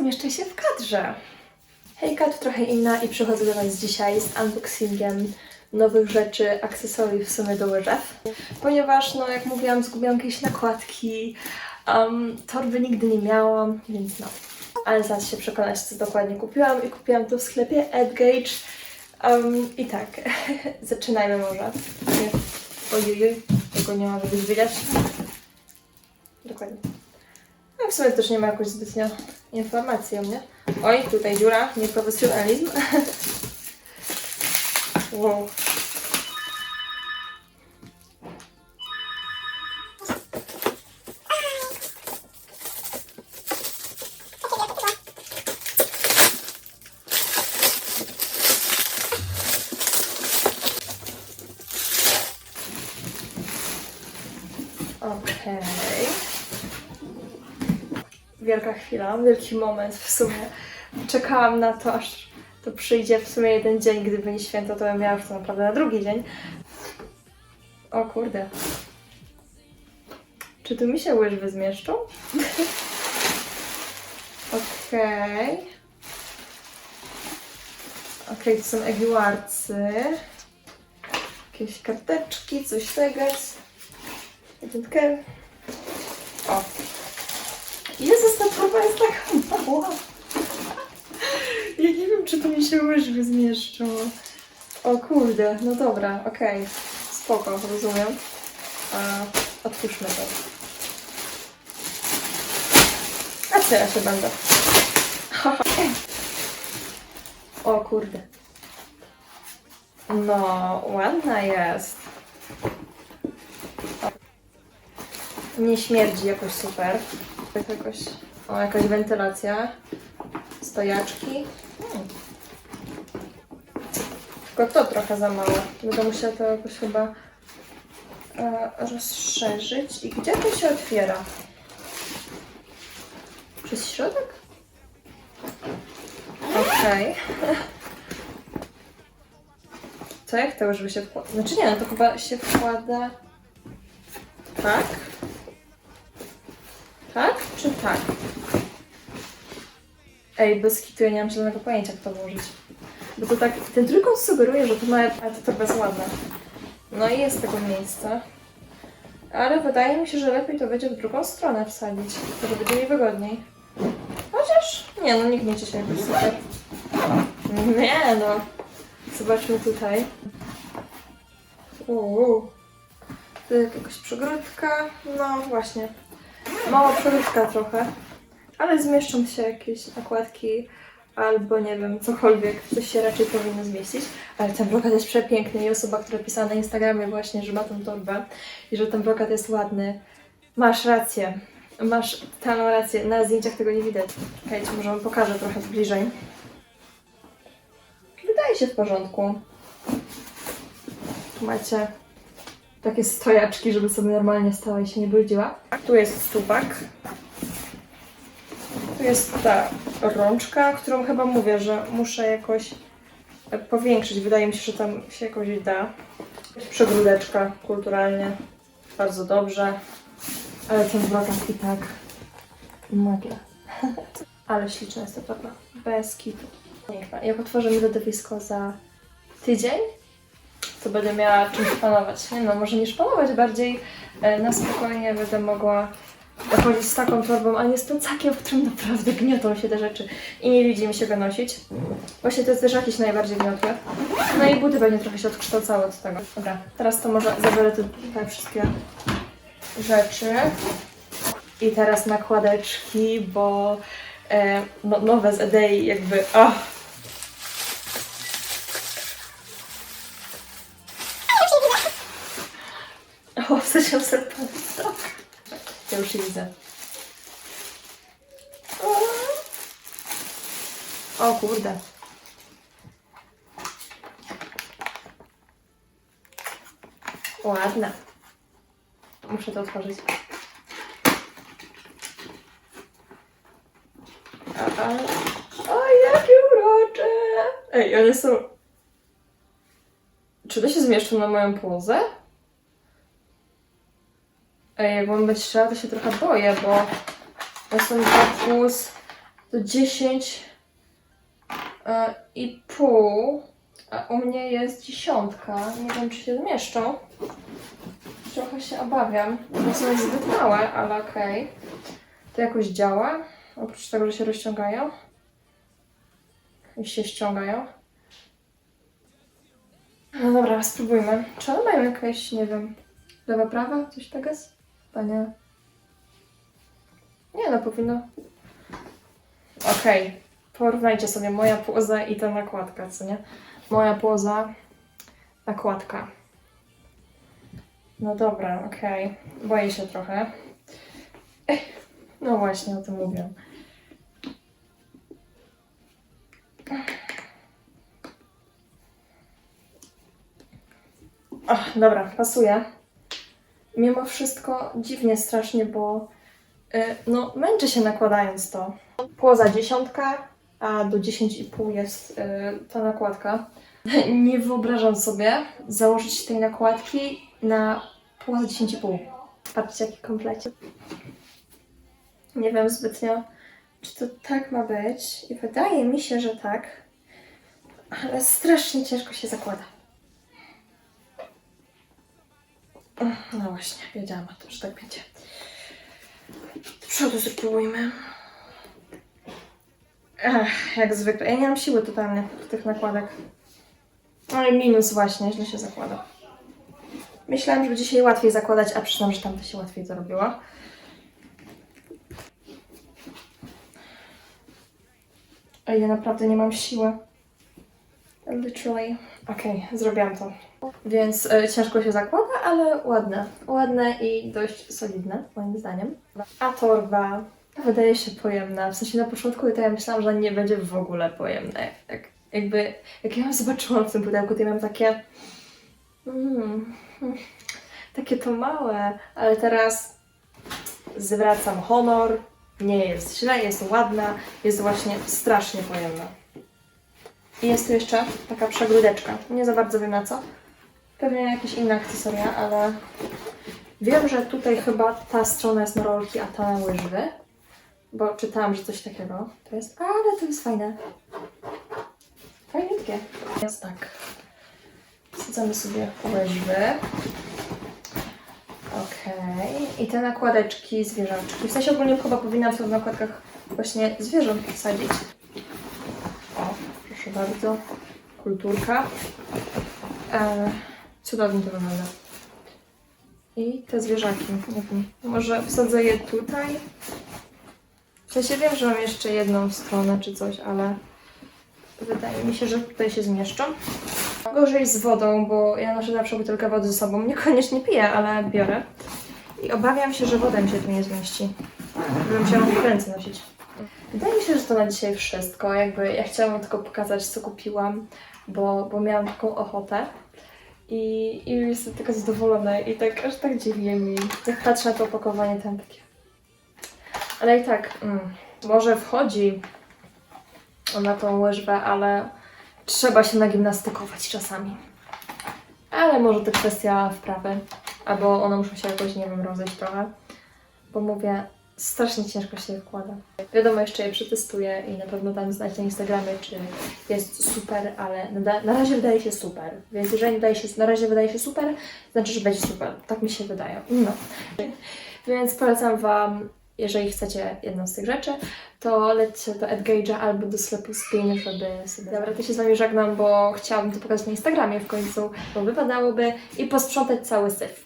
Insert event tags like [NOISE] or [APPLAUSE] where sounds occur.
zmieszczę się w kadrze. Hejka, tu trochę inna i przychodzę do Was dzisiaj z unboxingiem nowych rzeczy, akcesoriów w sumie do łyżew. Ponieważ, no jak mówiłam, zgubiłam jakieś nakładki, um, torby nigdy nie miałam, więc no. Ale zaraz się przekonać, co dokładnie kupiłam i kupiłam to w sklepie Edgage. Um, I tak, [LAUGHS] zaczynajmy może. Ojej, tego nie ma być widać. Dokładnie. A w sumie też nie ma jakoś zbytnio informacji o mnie. Oj, tutaj dziura, nieprofesjonalizm. [LAUGHS] wow. Okej. Wielka chwila, wielki moment w sumie. Czekałam na to, aż to przyjdzie w sumie jeden dzień, gdyby nie święto, to bym miała już to naprawdę na drugi dzień. O kurde. Czy tu mi się łyżwy zmieszczą? [LAUGHS] Okej. Okej, to są egiwarcy. Jakieś karteczki, coś tego. Jedynkę. O. Jezus, ta próba jest taka mała. Ja nie wiem, czy to mi się łyżwy zmieszczą. O kurde, no dobra, okej. Spoko, rozumiem. A, otwórzmy to. A co ja się będę? [LAUGHS] O kurde. No, ładna jest. Nie śmierdzi jakoś super. Tak jakoś, o, jakaś wentylacja. Stojaczki. Hmm. Tylko to trochę za mało. Będę musiała to jakoś chyba e, rozszerzyć. I gdzie to się otwiera? Przez środek? Okej. [LAUGHS] Co jak to żeby się wkłada? Znaczy nie, no to chyba się wkłada... Tak? Czy tak? Ej, bez kitu ja nie mam żadnego pojęcia, jak to włożyć. Bo to tak, ten trójkąt sugeruje, że to ma, ale to torba jest ładna. No i jest tego miejsca. Ale wydaje mi się, że lepiej to będzie w drugą stronę wsadzić, to będzie mi wygodniej. Chociaż, nie no, nie gniecie się jakoś super. Nie no. Zobaczmy tutaj. Uuu. Tu jest jakaś przegródka. No właśnie. Mała przegródka trochę. Ale zmieszczą się jakieś nakładki albo nie wiem, cokolwiek. Coś się raczej powinno zmieścić. Ale ten brokat jest przepiękny i osoba, która pisała na Instagramie właśnie, że ma tą torbę i że ten brokat jest ładny. Masz rację. Masz totalną rację. Na zdjęciach tego nie widać. Czekajcie, może wam pokażę trochę bliżej. Wydaje się w porządku. Tu macie takie stojaczki, żeby sobie normalnie stała i się nie brudziła. Tu jest stupak. Tu jest ta rączka, którą chyba mówię, że muszę jakoś powiększyć. Wydaje mi się, że tam się jakoś da. Przegródeczka kulturalnie. Bardzo dobrze. Ale ten brokat i tak magia. Ale śliczna jest ta torba. Bez kitu. Piękna. Jak otworzymy lodowisko za tydzień, to będę miała czym szpanować. Nie no, może nie szpanować, bardziej e, na spokojnie będę mogła chodzić z taką torbą, a nie z pęcakiem, w którym naprawdę gniotą się te rzeczy i nie widzi mi się go nosić. Właśnie te zderzaki się najbardziej gniotły. No i buty pewnie trochę się odkształcały od tego. Dobra, teraz to może zabiorę tutaj wszystkie rzeczy. I teraz nakładeczki, bo e, no, nowe z Edei jakby... Oh. O, wsadziłam sobie palec. Ja już się widzę. O kurde. Ładna. Muszę to otworzyć. A, a. O, jakie urocze! Ej, one są... Czy to się zmieszczą na moją pozę? Jak mam być szczera, to się trochę boję, bo są dwa plus to 10 e, i pół, a u mnie jest dziesiątka. Nie wiem, czy się zmieszczą. Trochę się obawiam. To są zbyt małe, ale okej. To jakoś działa? Oprócz tego, że się rozciągają? I się ściągają? No dobra, spróbujmy. Czy one mają jakieś, nie wiem, lewa, prawa? Coś takiego jest? Chyba nie. Nie no, powinno. Okej. Porównajcie sobie moja poza i ta nakładka, co nie? Moja poza, nakładka. No dobra, okej. Boję się trochę. Ech, No właśnie, o tym mówię. Ach, dobra, pasuje. Mimo wszystko dziwnie strasznie, bo y, no, męczę się nakładając to. Poza dziesiątka, a do 10,5 jest y, ta nakładka. [LAUGHS] Nie wyobrażam sobie założyć tej nakładki na poza 10,5. Patrzcie, jaki komplecie. Nie wiem zbytnio, czy to tak ma być. I wydaje mi się, że tak. Ale strasznie ciężko się zakłada. No właśnie, wiedziałam o tym, że tak będzie. Przodu spróbujmy. Ech, jak zwykle. Ja nie mam siły totalnie tych nakładek. No i minus właśnie, źle się zakłada. Myślałam, że będzie się je łatwiej zakładać, a przyznam, że tamto się łatwiej zrobiło. A ja naprawdę nie mam siły. Literally. Okej, zrobiłam to. Więc e, ciężko się zakłada, ale ładne. Ładne i dość solidne, moim zdaniem. A torba wydaje się pojemna. W sensie na początku to ja myślałam, że nie będzie w ogóle pojemna. Jak, jakby, jak ja ją zobaczyłam w tym pudełku, to ja miałam takie... Mm, takie to małe, ale teraz zwracam honor. Nie jest źle, jest ładna, jest właśnie strasznie pojemna. I jest tu jeszcze taka przegródeczka. Nie za bardzo wiem na co. Pewnie jakieś inne akcesoria, ale wiem, że tutaj chyba ta strona jest na rolki, a ta na łyżwy. Bo czytałam, że coś takiego to jest. Ale to jest fajne. Fajniutkie. Jest tak. Wsadzamy sobie łyżwy. Okej. I te nakładeczki zwierzaczki. W sensie ogólnie chyba powinnam w tych nakładkach właśnie zwierząt wsadzić. Proszę bardzo. Kulturka. E, cudownie to wygląda. I te zwierzaki. Może wsadzę je tutaj. W sensie wiem, że mam jeszcze jedną stronę czy coś, ale wydaje mi się, że tutaj się zmieszczą. Gorzej z wodą, bo ja noszę zawsze butelkę wody ze sobą. Niekoniecznie piję, ale biorę. I obawiam się, że woda mi się tu nie zmieści. Bym musiała w ręce nosić. Wydaje mi się, że to na dzisiaj wszystko. Jakby ja chciałam wam tylko pokazać, co kupiłam, bo, bo miałam taką ochotę. I, I jestem taka zadowolona i tak aż tak dziwnie mi. Jak patrzę na to opakowanie, tam takie. Ale i tak, mm, może wchodzi na tą łyżwę, ale trzeba się nagimnastykować czasami. Ale może to kwestia wprawy, albo one muszą się jakoś, nie wiem, rozejść trochę. Bo mówię, strasznie ciężko się wkłada. Wiadomo, jeszcze je przetestuję i na pewno dam znać na Instagramie, czy jest super, ale na, na razie wydaje się super. Więc jeżeli wydaje się, na razie wydaje się super, znaczy, że będzie super. Tak mi się wydaje. No. Więc polecam Wam, jeżeli chcecie jedną z tych rzeczy, to lećcie do Edgage'a albo do sklepu Spin, żeby sobie... Dobra, to się z Wami żegnam, bo chciałabym to pokazać na Instagramie w końcu, bo wypadałoby i posprzątać cały syf.